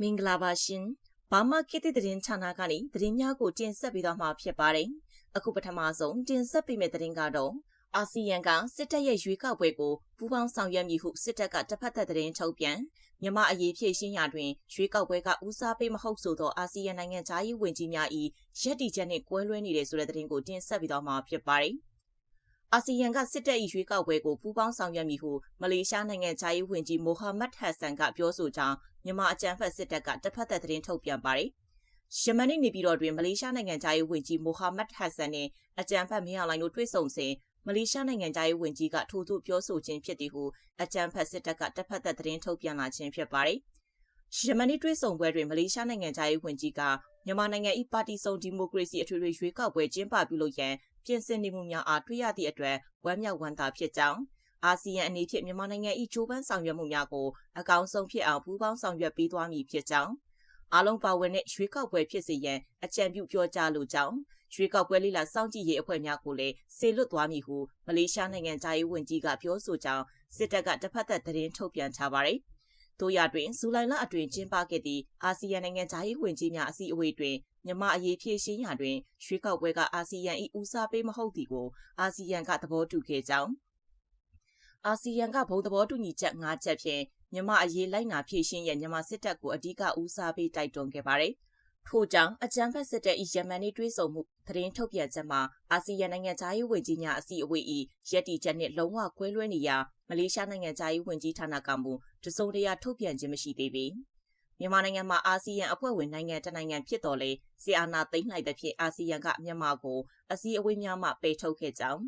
မင်္ဂလာပါရှင်။ဘာမှခေတ်သစ်သတင်းဌာနကနေသတင်းများကိုတင်ဆက်ပေးသွားမှာဖြစ်ပါတယ်။အခုပထမဆုံးတင်ဆက်ပေးမယ့်သတင်းကတော့အာဆီယံကစစ်တပ်ရဲ့ရွေးကောက်ပွဲကိုပူးပေါင်းဆောင်ရွက်မည်ဟုစစ်တပ်ကတစ်ဖက်သက်သတင်းထုတ်ပြန်မြမအရေးဖြည့်ရှင်းရာတွင်ရွေးကောက်ပွဲကဦးစားပေးမဟုတ်ဆိုသောအာဆီယံနိုင်ငံသားရေးဝန်ကြီးများ၏ရက်တီချက်နှင့်ကွဲလွဲနေတဲ့ဆိုတဲ့သတင်းကိုတင်ဆက်ပေးသွားမှာဖြစ်ပါတယ်။ အာဆီယံကစစ်တပ်၏ရွေးကောက်ပွဲကိုပူးပေါင်းဆောင်ရွက်မည်ဟုမလေးရှားနိုင်ငံခြားရေးဝန်ကြီးမိုဟာမက်ဟက်ဆန်ကပြောဆိုကြောင်းမြန်မာအကြံဖက်စစ်တပ်ကတစ်ဖက်သက်သတင်းထုတ်ပြန်ပါတယ်။ယမန်နေ့နေပြည်တော်တွင်မလေးရှားနိုင်ငံခြားရေးဝန်ကြီးမိုဟာမက်ဟက်ဆန်နှင့်အကြံဖက်မင်းအောင်လှိုင်တို့တွေ့ဆုံစဉ်မလေးရှားနိုင်ငံခြားရေးဝန်ကြီးကထို့သို့ပြောဆိုခြင်းဖြစ်သည်ဟုအကြံဖက်စစ်တပ်ကတစ်ဖက်သက်သတင်းထုတ်ပြန်လာခြင်းဖြစ်ပါတယ်။ယမန်နေ့တွေ့ဆုံပွဲတွင်မလေးရှားနိုင်ငံခြားရေးဝန်ကြီးကမြန်မာနိုင်ငံ၏ပါတီစုံဒီမိုကရေစီအထွေထွေရွေးကောက်ပွဲကျင်းပပြုလုပ်ရန် ပြင်ဆင်နေမှုများအားတွေ့ရသည့်အတွက်ဝမ်းမြောက်ဝမ်းသာဖြစ်ကြောင်းအာဆီယံအနေဖြင့်မြန်မာနိုင်ငံ၏ကြိုးပမ်းဆောင်ရွက်မှုများကိုအကောင်းဆုံးဖြစ်အောင်ပူးပေါင်းဆောင်ရွက်ပေးသွားမည်ဖြစ်ကြောင်းအားလုံးပါဝင်တဲ့ရွေးကောက်ပွဲဖြစ်စေရန်အကြံပြုပြောကြားလိုကြောင်းရွေးကောက်ပွဲလိလာစောင့်ကြည့်ရေးအဖွဲ့များကိုလည်းစေလွတ်သွားမည်ဟုမလေးရှားနိုင်ငံသားရေးဝန်ကြီးကပြောဆိုကြောင်းစစ်တပ်ကတစ်ဖက်သက်သတင်းထုတ်ပြန်ထားပါတယ်။တို့ရတွင်ဇူလိုင်လအတွင်းကျင်းပခဲ့သည့်အာဆီယံနိုင်ငံသားရေးဝန်ကြီးများအစည်းအဝေးတွင် မြန်မာအရေးဖြည့်ရှင်းရာတွင်ရွှေကောက်ပွဲကအာဆီယံ၏ဦးစားပေးမဟုတ်သည်ကိုအာဆီယံကသဘောတူခဲ့ကြောင်းအာဆီယံကဘုံသဘောတူညီချက်၅ချက်ဖြင့်မြန်မာအရေးလိုက်နာဖြည့်ရှင်းရမြန်မာစစ်တပ်ကိုအဓိကဦးစားပေးတိုက်တွန်းခဲ့ပါတယ်။ထို့ကြောင့်အကြံဖက်စစ်တပ်၏ယမန်နေ့တွဲဆုံမှုသတင်းထုတ်ပြန်ချက်မှာအာဆီယံနိုင်ငံသားရေးဝန်ကြီးများအစည်းအဝေး၏ရည်တည်ချက်နှင့်လုံးဝကွဲလွဲနေရာမလေးရှားနိုင်ငံသားရေးဝန်ကြီးဌာနကမှတစုံတရာထုတ်ပြန်ခြင်းမရှိသေးပေ မြန်မာနိုင်ငံမှာအာဆီယံအဖွဲ့ဝင်နိုင်ငံတနိုင်ငံဖြစ်တော်လဲဆီအာနာသိမ့်လိုက်တဲ့ဖြစ်အာဆီယံကမြန်မာကိုအစည်းအဝေးများမှပယ်ထုတ်ခဲ့ကြောင်း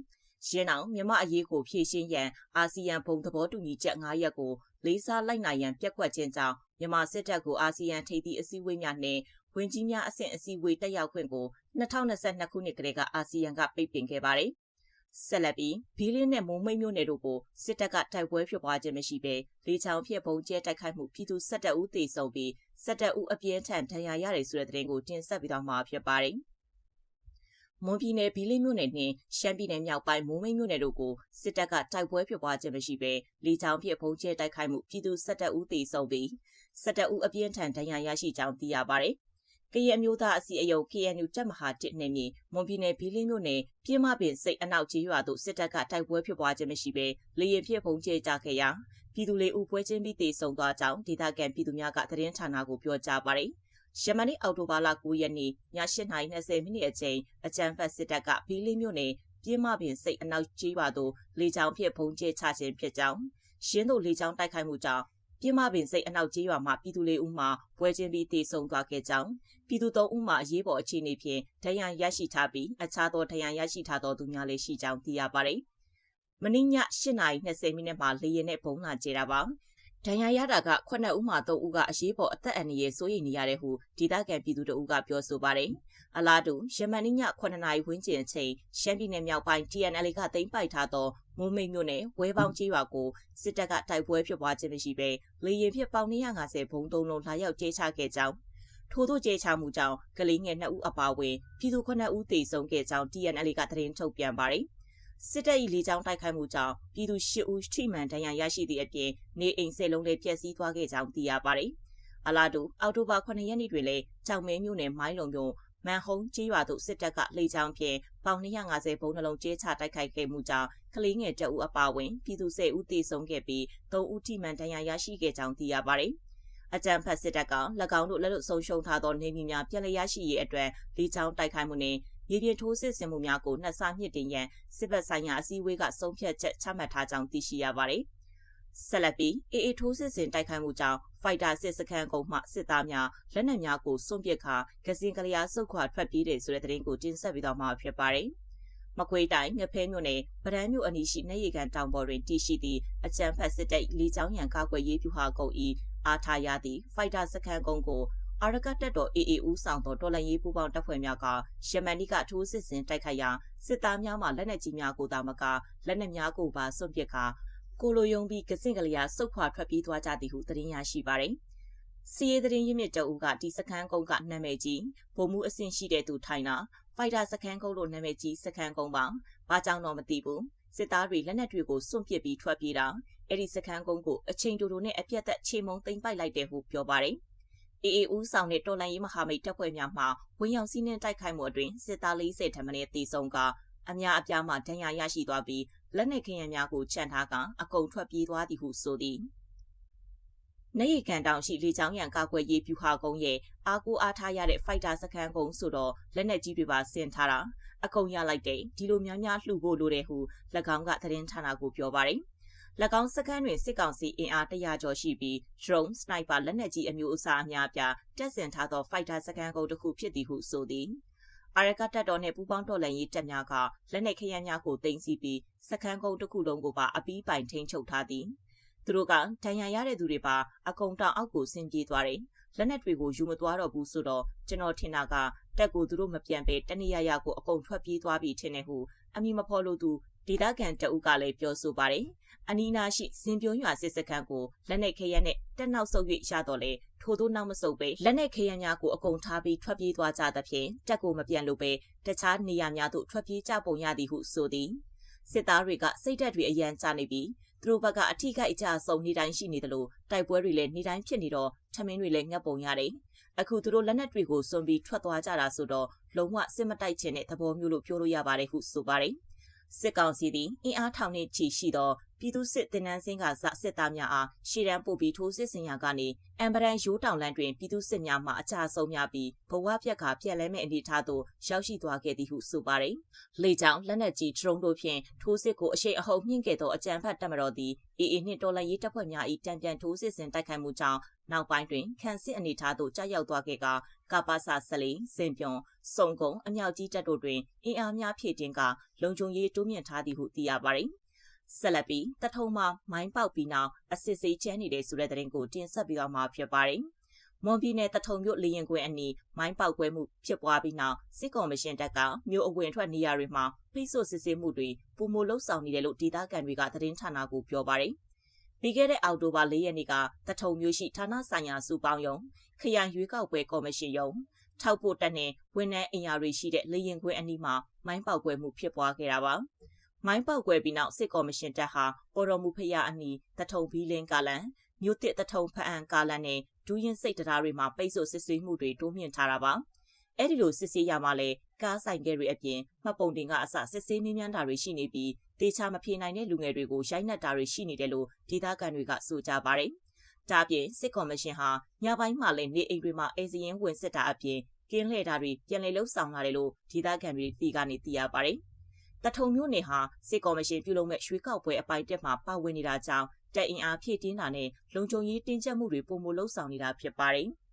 ရင်းအောင်မြန်မာအရေးကိုဖြည့်ရှင်းရန်အာဆီယံဘုံသဘောတူညီချက်9ရပ်ကိုလေးစားလိုက်နိုင်ရန်ပြက်ကွက်ခြင်းကြောင့်မြန်မာစစ်တပ်ကိုအာဆီယံထိပ်သီးအစည်းအဝေးများနဲ့ဝင်ကြီးများအဆင့်အစည်းအဝေးတက်ရောက်ခွင့်ကို2022ခုနှစ်ကတည်းကအာဆီယံကပိတ်ပင်ခဲ့ပါတယ်။ ဆက်လက်ပြီးဘီလင်းနဲ့မုံမိတ်မြို့နယ်တို့ကိုစစ်တပ်ကတိုက်ပွဲဖြစ်ပွားခြင်းမရှိဘဲလေချောင်ဖြစ်ပုံကျဲတိုက်ခိုက်မှုပြည်သူ၁၁ဦးသေဆုံးပြီး၁၁ဦးအပြင်းထန်ဒဏ်ရာရတယ်ဆိုတဲ့သတင်းကိုတင်ဆက်ပြီးတော့မှာဖြစ်ပါတယ်။မွန်ပြည်နယ်ဘီလင်းမြို့နယ်နှင့်ရှမ်းပြည်နယ်မြောက်ပိုင်းမိုးမိတ်မြို့နယ်တို့ကိုစစ်တပ်ကတိုက်ပွဲဖြစ်ပွားခြင်းမရှိဘဲလေချောင်ဖြစ်ပုံကျဲတိုက်ခိုက်မှုပြည်သူ၁၁ဦးသေဆုံးပြီး၁၁ဦးအပြင်းထန်ဒဏ်ရာရရှိကြောင်းသိရပါတယ်။ ကရင်မျိုးသားအစီအယုံ KNU တပ်မဟာတစ်နယ်မြေမွန်ပြည်နယ်ဘီလင်းမြို့နယ်ပြင်းမပင်စိတ်အနောက်ကြီးရွာသို့စစ်တပ်ကတိုက်ပွဲဖြစ်ပွားခြင်းမရှိဘဲလေရင်ဖြစ်ပုံကျဲကြခဲ့ရာပြည်သူလေးဦးပွဲချင်းပြီးတေဆုံသွားကြောင်းဒေသခံပြည်သူများကသတင်းဌာနကိုပြောကြားပါတယ်။ယမန်နေ့အောက်တိုဘာလ9ရက်နေ့ည8:20မိနစ်အချိန်အကြံဖတ်စစ်တပ်ကဘီလင်းမြို့နယ်ပြင်းမပင်စိတ်အနောက်ကြီးရွာသို့လေကြောင်းဖြင့်ပုံကျဲချခြင်းဖြစ်ကြောင်းရှင်းတို့လေကြောင်းတိုက်ခိုက်မှုကြောင့် ပြင်းမပင်စိတ်အနောက်ကျေးရွာမှာပြည်သူလေးဦးမှာပွဲချင်းပြီးတည်ဆုံသွားခဲ့ကြောင်းပြည်သူသုံးဦးမှာအရေးပေါ်အခြေအနေဖြင့်ဒဏ်ရာရရှိထားပြီးအခြားသောဒဏ်ရာရရှိထားသောသူများလည်းရှိကြောင်းသိရပါတယ်။မနေ့ည8:20မိနစ်မှာလေယာဉ်နဲ့ဘုံလာကျတာပါ။ ဒဏ်ရာရတာက9ဦးမှ3ဦးကအရေးပေါ်အသက်အန္တရာယ်စိုးရိမ်နေရတယ်ဟုဒေသခံပြည်သူတို့ကပြောဆိုပါတယ်။အလားတူယမန်နေ့ည9နာရီဝန်းကျင်အချိန်ရှမ်းပြည်နယ်မြောက်ပိုင်း TNL ကသိမ်းပိုက်ထားသောမိုးမိတ်မြို့နယ်ဝဲပေါင်းကြီးရွာကိုစစ်တပ်ကတိုက်ပွဲဖြစ်ပွားခြင်းမရှိဘဲလေရင်ဖြစ်ပေါင်250ဘုံသုံးလုံးလာရောက်ကျဲချခဲ့ကြောင်းထို့သောကျဲချမှုကြောင့်ကလေးငယ်2ဦးအပါအဝင်ပြည်သူ9ဦးသေဆုံးခဲ့ကြောင်း TNL ကသတင်းထုတ်ပြန်ပါတယ် စစ်တပ်၏လေကြောင်းတိုက်ခိုက်မှုကြောင့်ပြည်သူ၈ဦးထိမှန်ဒဏ်ရာရရှိသည့်အပြင်နေအိမ်ဆယ်လုံးလည်းပျက်စီးသွားခဲ့ကြောင်းသိရပါတယ်။အလားတူအောက်တိုဘာ9ရက်နေ့တွင်လည်းကြောင်မဲမြို့နယ်မိုင်းလုံမြို့မန်ဟုံးကြီးရွာသို့စစ်တပ်ကလေကြောင်းဖြင့်ပေါင်250ဘုံနှလုံးကျဲချတိုက်ခိုက်ခဲ့မှုကြောင့်ကလေးငယ်တအုပ်အပါဝင်ပြည်သူ10ဦးသေဆုံးခဲ့ပြီး3ဦးထိမှန်ဒဏ်ရာရရှိခဲ့ကြောင်းသိရပါတယ်။အကြံဖတ်စစ်တပ်က၎င်းတို့လက်လွတ်ဆုံးရှုံးထားသောနေမြေများပြည်လည်ရရှိရေးအတွက်လေကြောင်းတိုက်ခိုက်မှုနှင့် မြေပြင်ထိုးစစ်ဆင်မှုများကိုနှက်စားမြင့်တင်ရန်စစ်ဘက်ဆိုင်ရာအစည်းအဝေးကဆုံးဖြတ်ချက်ချမှတ်ထားကြောင်းသိရှိရပါတယ်။ဆက်လက်ပြီးအေအေထိုးစစ်ဆင်တိုက်ခိုက်မှုကြောင့်ဖိုက်တာစစ်စခန်းကုန်းမှစစ်သားများလက်နက်များကိုစွန့်ပစ်ခါကစင်ကလျာစုတ်ခွာထွက်ပြေးတယ်ဆိုတဲ့သတင်းကိုတင်ဆက်ပြီးတော့မှာဖြစ်ပါတယ်။မကွေးတိုင်းငဖဲမြို့နယ်ဗဒန်းမြို့အနီးရှိနေရီကန်တောင်ပေါ်တွင်တည်ရှိသည့်အကြံဖက်စစ်တပ်လေကြောင်းရန်ကာကွယ်ရေးဗျူဟာကုန်း၏အားထားရသည့်ဖိုက်တာစခန်းကုန်းကို အာရကတက်တော် AA ဦးဆောင်သောတော်လှန်ရေးပူးပေါင်းတပ်ဖွဲ့များကယမန်နီကထိုးစစ်ဆင်တိုက်ခိုက်ရာစစ်သားများမှလက်နက်ကြီးများကိုသာမကလက်နက်များကိုပါစွန့်ပစ်ခါကိုလိုယုံပြီးကစင့်ကလေးရစုတ်ခွာထွက်ပြေးသွားကြသည်ဟုသတင်းရရှိပါတယ်။စီးရဲသတင်းရင်းမြစ်တအုပ်ကဒီစခန်းကုန်းကနာမည်ကြီးဗိုလ်မှူးအဆင့်ရှိတဲ့သူထိုင်တာဖိုက်တာစခန်းကုန်းလို့နာမည်ကြီးစခန်းကုန်းပါ။ဘာကြောင့်တော့မသိဘူး။စစ်သားတွေလက်နက်တွေကိုစွန့်ပစ်ပြီးထွက်ပြေးတာအဲ့ဒီစခန်းကုန်းကိုအချိန်တူတူနဲ့အပြတ်သက်ချိန်မုံသိမ်းပိုက်လိုက်တယ်ဟုပြောပါတယ်။ အေအေဦးဆောင်တဲ့တော်လန်ရေးမဟာမိတ်တပ်ဖွဲ့များမှဝင်ရောက်စီးနင်းတိုက်ခိုက်မှုအတွင်းစစ်သား40ထံမှနေတေဆုံးကအများအပြားမှဒဏ်ရာရရှိသွားပြီးလက်နက်ခဲယမ်းများကိုချန်ထားကအကုန်ထွက်ပြေးသွားသည်ဟုဆိုသည်နေရီကန်တောင်ရှိလေကြောင်းရန်ကာကွယ်ရေးဗျူဟာကုန်းရဲ့အားကိုအားထားရတဲ့ဖိုက်တာစခန်းကုန်းဆိုတော့လက်နက်ကြီးတွေပါဆင်ထားတာအကုန်ရလိုက်တဲ့ဒီလိုများများလှူဖို့လိုတယ်ဟု၎င်းကသတင်းဌာနကိုပြောပါတယ်၎ င်းစခန်းတွင်စစ်ကောင်စီအင်အား100ကျော်ရှိပြီး drone sniper လက်နက်ကြီးအမျိုးအစားအများပြားတပ်ဆင်ထားသော fighter စခန်းကုန်းတစ်ခုဖြစ်သည်ဟုဆိုသည်အာရကတပ်တော်နှင့်ပူးပေါင်းတော်လှန်ရေးတပ်များကလက်နက်ခဲယမ်းများကိုတင်စီပြီးစခန်းကုန်းတစ်ခုလုံးကိုပါအပီးပိုင်ထိန်းချုပ်ထားသည်သူတို့ကဒဏ်ရာရတဲ့သူတွေပါအကုံတောင်အောက်ကိုဆင်းပြေးသွားတယ်လက်နက်တွေကိုယူမသွားတော့ဘူးဆိုတော့ကျွန်တော်ထင်တာကတက်ကိုသူတို့မပြန်ပဲတနည်းရရကိုအကုန်ထွက်ပြေးသွားပြီထင်တယ်ဟုအမိမဖော်လို့သူ ဒေသခံတအုပ်ကလည်းပြောဆိုပါတယ်အနီးနားရှိစင်ပြုံးရွာစစ်စခန်းကိုလက်နက်ခဲယမ်းနဲ့တက်နောက်ဆုပ်၍ရတော့လေထို့သောနောက်မဆုပ်ပဲလက်နက်ခဲယမ်းများကိုအကုန်ထားပြီးထွက်ပြေးသွားကြသဖြင့်တက်ကိုမပြန်လို့ပဲတခြားနေရာများသို့ထွက်ပြေးကြပုံရသည်ဟုဆိုသည်စစ်သားတွေကစိတ်ဓာတ်တွေအရန်ကျနေပြီးသူတို့ဘက်ကအထီးကအကြဆုံးနေတိုင်းရှိနေတယ်လို့တိုက်ပွဲတွေလည်းနေတိုင်းဖြစ်နေတော့ထမင်းတွေလည်းငတ်ပုံရတယ်အခုသူတို့လက်နက်တွေကိုစွန့်ပြီးထွက်သွားကြတာဆိုတော့လုံးဝစစ်မတိုက်ချင်တဲ့သဘောမျိုးလို့ပြောလို့ရပါတယ်ဟုဆိုပါတယ် စစ်ကောင်စီသည်အင်အားထောင်နှင့်ချီရှိသောပြည်သူစစ်တင်နန်းစင်းကစစစ်သားများအားရှေ့တန်းပို့ပြီးထိုးစစ်ဆင်ရာကနေအမ်ဘရန်ရိုးတောင်လန်းတွင်ပြည်သူစစ်များမှအကြဆုံးများပြီးဘဝပြက်ကပြက်လဲမဲ့အနေထားသို့ရောက်ရှိသွားခဲ့သည်ဟုဆိုပါတယ်။လေကြောင်းလက်နက်ကြီးဒရုန်းတို့ဖြင့်ထိုးစစ်ကိုအရှိန်အဟုန်မြင့်ခဲ့သောအကြမ်းဖက်တပ်မတော်သည်အေအေနှင့်တော်လှန်ရေးတပ်ဖွဲ့များ၏တံပြန်ထိုးစစ်ဆင်တိုက်ခိုက်မှုကြောင့် နောက်ပိုင်းတွင်ခန့်စစ်အနေထားသို့ကြာရောက်သွားခဲ့ကကပါစာဆလီစင်ပြုံစုံကုံအမြောက်ကြီးတပ်တို့တွင်အင်အားများဖြည့်တင်းကလုံခြုံရေးတိုးမြင့်ထားသည်ဟုသိရပါတယ်။ဆက်လက်ပြီးတထုံမှာမိုင်းပေါက်ပြီးနောက်အစစ်စေးချဲနေတဲ့ဆိုတဲ့သတင်းကိုတင်ဆက်ပြီးတော့မှာဖြစ်ပါတယ်။မွန်ပြည်နယ်တထုံမြို့လေရင်ကွင်းအနီးမိုင်းပေါက်ကွဲမှုဖြစ်ပွားပြီးနောက်စစ်ကော်မရှင်တပ်ကမြို့အဝင်ထွက်နေရာတွေမှာဖိဆို့စစ်ဆေးမှုတွေပုံမလှုပ်ဆောင်နေတယ်လို့ဒေသခံတွေကသတင်းဌာနကိုပြောပါတယ်။ ပြီးခဲ့တဲ့အောက်တိုဘာ၄ရက်နေ့ကတထုံမြို့ရှိဌာနဆိုင်ရာစုပေါင်းယုံခရိုင်ရွေးကောက်ပွဲကော်မရှင်ယုံထောက်ဖို့တက်နဲ့ဝန်ထမ်းအင်အားတွေရှိတဲ့လေရင်ကွင်းအနီးမှာမိုင်းပေါက်ကွဲမှုဖြစ်ပွားခဲ့တာပါ။မိုင်းပေါက်ကွဲပြီးနောက်စစ်ကော်မရှင်တပ်ဟာပေါ်တော်မူဖရအနီးတထုံဘီလင်းကာလန်မြို့တစ်တထုံဖအံကာလန်နဲ့ဒူးရင်စိတ်တရားတွေမှာပိတ်ဆို့စစ်ဆေးမှုတွေတိုးမြင့်ထားတာပါ အဲ့ဒီလိုစစ်ဆေးရမှာလဲကားဆိုင်ကဲတွေအပြင်မှတ်ပုံတင်ကအစစစ်ဆေးမြင်းမြန်းတာတွေရှိနေပြီးတေချာမဖြေနိုင်တဲ့လူငယ်တွေကိုရိုက်နှက်တာတွေရှိနေတယ်လို့ဒေသခံတွေကဆိုကြပါတယ်။ဒါပြင်စစ်ကော်မရှင်ဟာညပိုင်းမှလည်းနေအိမ်တွေမှာအေးစရင်ဝင်စစ်တာအပြင်ကင်းလှည့်တာတွေပြန်လည်လှုပ်ဆောင်လာတယ်လို့ဒေသခံတွေတီကနေသိရပါတယ်။တထုံမြို့နယ်ဟာစစ်ကော်မရှင်ပြုလုပ်မဲ့ရွှေကောက်ပွဲအပိုင်းတက်မှာပါဝင်နေတာကြောင့်တပ်အင်အားဖြည့်တင်းတာနဲ့လုံခြုံရေးတင်းကျပ်မှုတွေပုံမလှုပ်ဆောင်နေတာဖြစ်ပါတယ်။